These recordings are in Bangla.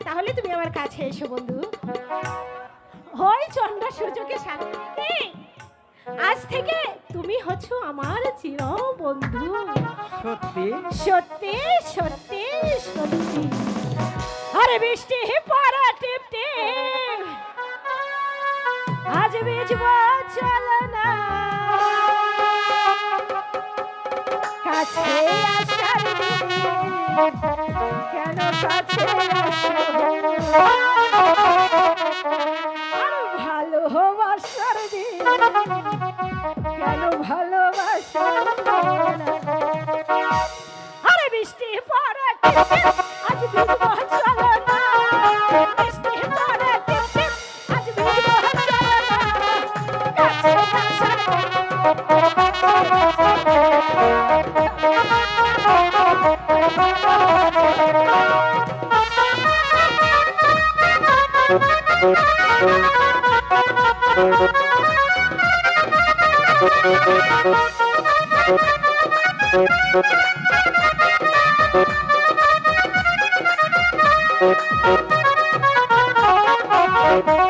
করে তুমি আমার কাছে এসো বন্ধু। ওই চন্দ্র সূর্যকে রেখে আজ থেকে তুমি হচ্ছ আমার চির বন্ধু সত্যি? সত্যি সত্যি সত্যি। আরে বৃষ্টি পড়া টিপ টিপ আজ বিজব চলো না কাছে দিনে কেন ভালোবাসার দিন। কেন ভালোবাসো? আরে বৃষ্টি পড়ে আজ Thank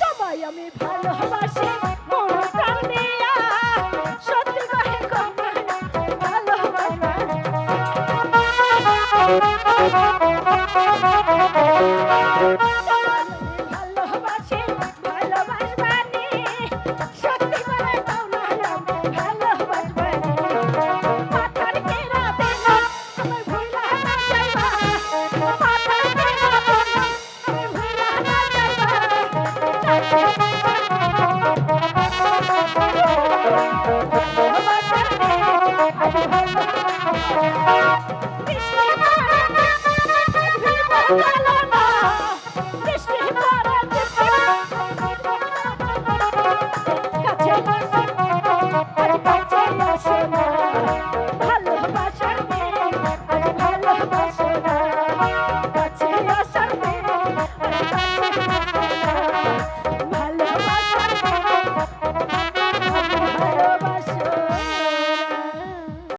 সবাই আমি ভালোবাসি মন প্রাণ দিয়া। সত্যি করে কন্যা ভালোবাসা ভালোবাসি। ভালোবাসার ভালোবাসা